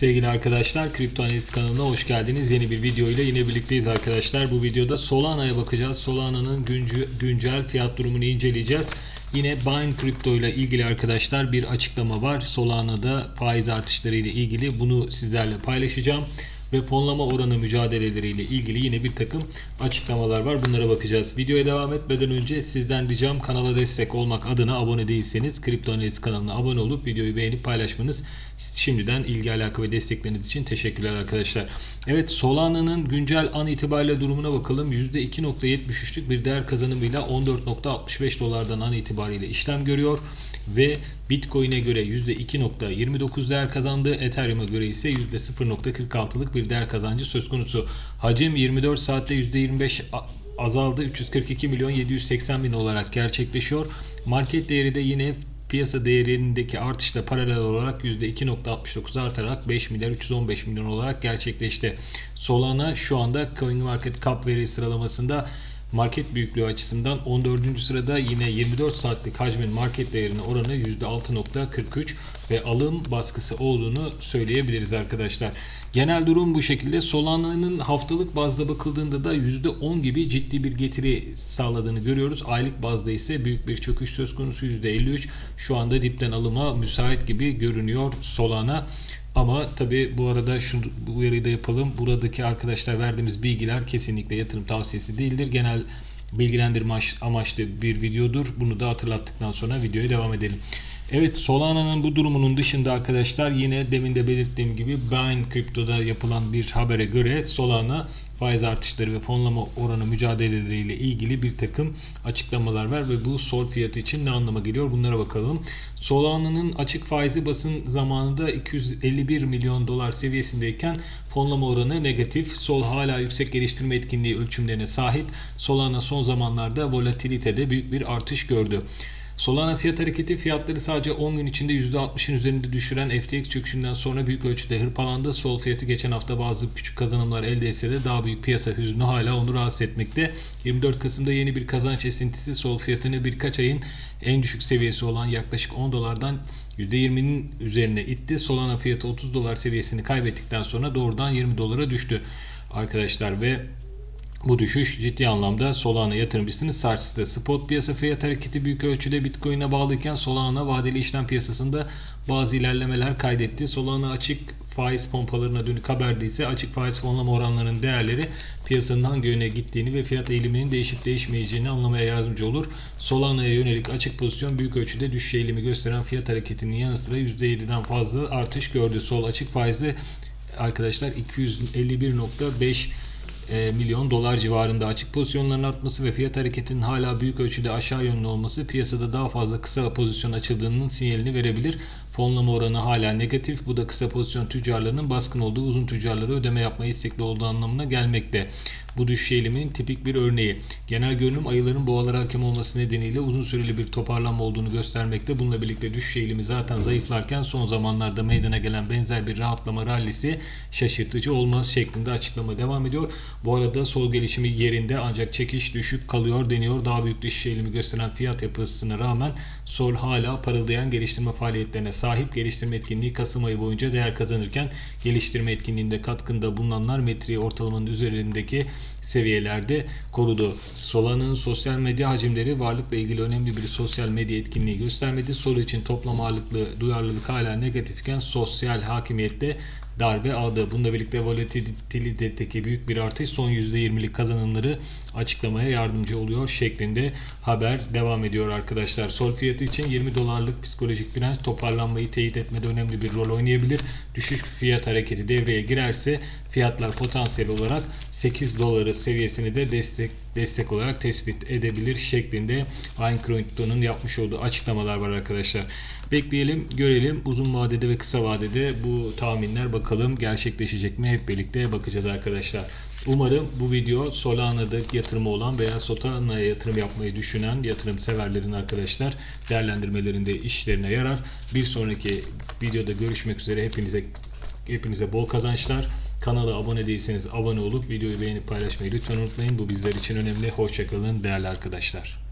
Sevgili arkadaşlar, Kripto Analiz kanalına hoş geldiniz. Yeni bir video ile yine birlikteyiz arkadaşlar. Bu videoda Solana'ya bakacağız. Solana'nın güncel fiyat durumunu inceleyeceğiz. Yine Binance Crypto ile ilgili arkadaşlar bir açıklama var. Solana'da faiz artışları ile ilgili bunu sizlerle paylaşacağım. Ve fonlama oranı mücadeleleriyle ilgili yine bir takım açıklamalar var. Bunlara bakacağız. Videoya devam etmeden önce sizden ricam kanala destek olmak adına abone değilseniz Kripto Analiz kanalına abone olup videoyu beğenip paylaşmanız. Şimdiden ilgi alaka ve destekleriniz için teşekkürler arkadaşlar. Evet Solana'nın güncel an itibariyle durumuna bakalım. %2.73'lük bir değer kazanımıyla 14.65 dolardan an itibariyle işlem görüyor ve Bitcoin'e göre %2.29 değer kazandı. Ethereum'a göre ise %0.46'lık bir değer kazancı söz konusu. Hacim 24 saatte %25 a- azaldı. 342 milyon 780 bin olarak gerçekleşiyor. Market değeri de yine piyasa değerindeki artışla paralel olarak %2.69 artarak 5 milyar 315 milyon olarak gerçekleşti. Solana şu anda CoinMarketCap veri sıralamasında market büyüklüğü açısından 14. sırada yine 24 saatlik hacmin market değerine oranı %6.43 ve alım baskısı olduğunu söyleyebiliriz arkadaşlar. Genel durum bu şekilde. Solana'nın haftalık bazda bakıldığında da %10 gibi ciddi bir getiri sağladığını görüyoruz. Aylık bazda ise büyük bir çöküş söz konusu %53. Şu anda dipten alıma müsait gibi görünüyor Solana. Ama tabi bu arada şu bu uyarıyı da yapalım. Buradaki arkadaşlar verdiğimiz bilgiler kesinlikle yatırım tavsiyesi değildir. Genel bilgilendirme amaç- amaçlı bir videodur. Bunu da hatırlattıktan sonra videoya devam edelim. Evet Solana'nın bu durumunun dışında arkadaşlar yine demin de belirttiğim gibi Binance Crypto'da yapılan bir habere göre Solana faiz artışları ve fonlama oranı mücadeleleriyle ilgili bir takım açıklamalar var ve bu sol fiyatı için ne anlama geliyor bunlara bakalım. Solana'nın açık faizi basın zamanında 251 milyon dolar seviyesindeyken fonlama oranı negatif. Sol hala yüksek geliştirme etkinliği ölçümlerine sahip. Solana son zamanlarda volatilitede büyük bir artış gördü. Solana fiyat hareketi fiyatları sadece 10 gün içinde %60'ın üzerinde düşüren FTX çöküşünden sonra büyük ölçüde hırpalandı. Sol fiyatı geçen hafta bazı küçük kazanımlar elde etse de daha büyük piyasa hüznü hala onu rahatsız etmekte. 24 Kasım'da yeni bir kazanç esintisi sol fiyatını birkaç ayın en düşük seviyesi olan yaklaşık 10 dolardan %20'nin üzerine itti. Solana fiyatı 30 dolar seviyesini kaybettikten sonra doğrudan 20 dolara düştü arkadaşlar ve bu düşüş ciddi anlamda Solana yatırımcısını sarstı. Spot piyasa fiyat hareketi büyük ölçüde Bitcoin'e bağlıyken Solana vadeli işlem piyasasında bazı ilerlemeler kaydetti. Solana açık faiz pompalarına dönük haberde ise açık faiz fonlama oranlarının değerleri piyasanın hangi yöne gittiğini ve fiyat eğiliminin değişip değişmeyeceğini anlamaya yardımcı olur. Solana'ya yönelik açık pozisyon büyük ölçüde düşüş eğilimi gösteren fiyat hareketinin yanı sıra %7'den fazla artış gördü. Sol açık faizde arkadaşlar 251.5 e, milyon dolar civarında açık pozisyonların artması ve fiyat hareketinin hala büyük ölçüde aşağı yönlü olması piyasada daha fazla kısa pozisyon açıldığının sinyalini verebilir. Fonlama oranı hala negatif. Bu da kısa pozisyon tüccarlarının baskın olduğu uzun tüccarlara ödeme yapmaya istekli olduğu anlamına gelmekte. Bu düşüş eğiliminin tipik bir örneği. Genel görünüm ayıların boğalara hakim olması nedeniyle uzun süreli bir toparlanma olduğunu göstermekte. Bununla birlikte düşüş eğilimi zaten zayıflarken son zamanlarda meydana gelen benzer bir rahatlama rallisi şaşırtıcı olmaz şeklinde açıklama devam ediyor. Bu arada sol gelişimi yerinde ancak çekiş düşük kalıyor deniyor. Daha büyük düşüş eğilimi gösteren fiyat yapısına rağmen sol hala parıldayan geliştirme faaliyetlerine sahip. Geliştirme etkinliği Kasım ayı boyunca değer kazanırken geliştirme etkinliğinde katkında bulunanlar metriği ortalamanın üzerindeki seviyelerde korudu. Solana'nın sosyal medya hacimleri varlıkla ilgili önemli bir sosyal medya etkinliği göstermedi. Sol için toplam ağırlıklı duyarlılık hala negatifken sosyal hakimiyette darbe aldı. Bununla birlikte volatilitedeki büyük bir artış son %20'lik kazanımları açıklamaya yardımcı oluyor şeklinde haber devam ediyor arkadaşlar. Sol fiyatı için 20 dolarlık psikolojik direnç toparlanmayı teyit etmede önemli bir rol oynayabilir. Düşüş fiyat hareketi devreye girerse fiyatlar potansiyel olarak 8 doları seviyesini de destek destek olarak tespit edebilir şeklinde Ayn Crypto'nun yapmış olduğu açıklamalar var arkadaşlar. Bekleyelim, görelim. Uzun vadede ve kısa vadede bu tahminler bakalım gerçekleşecek mi? Hep birlikte bakacağız arkadaşlar. Umarım bu video Solana'da yatırımı olan veya Solana'ya yatırım yapmayı düşünen yatırım severlerin arkadaşlar değerlendirmelerinde işlerine yarar. Bir sonraki videoda görüşmek üzere hepinize hepinize bol kazançlar. Kanala abone değilseniz abone olup videoyu beğenip paylaşmayı lütfen unutmayın. Bu bizler için önemli. Hoşçakalın değerli arkadaşlar.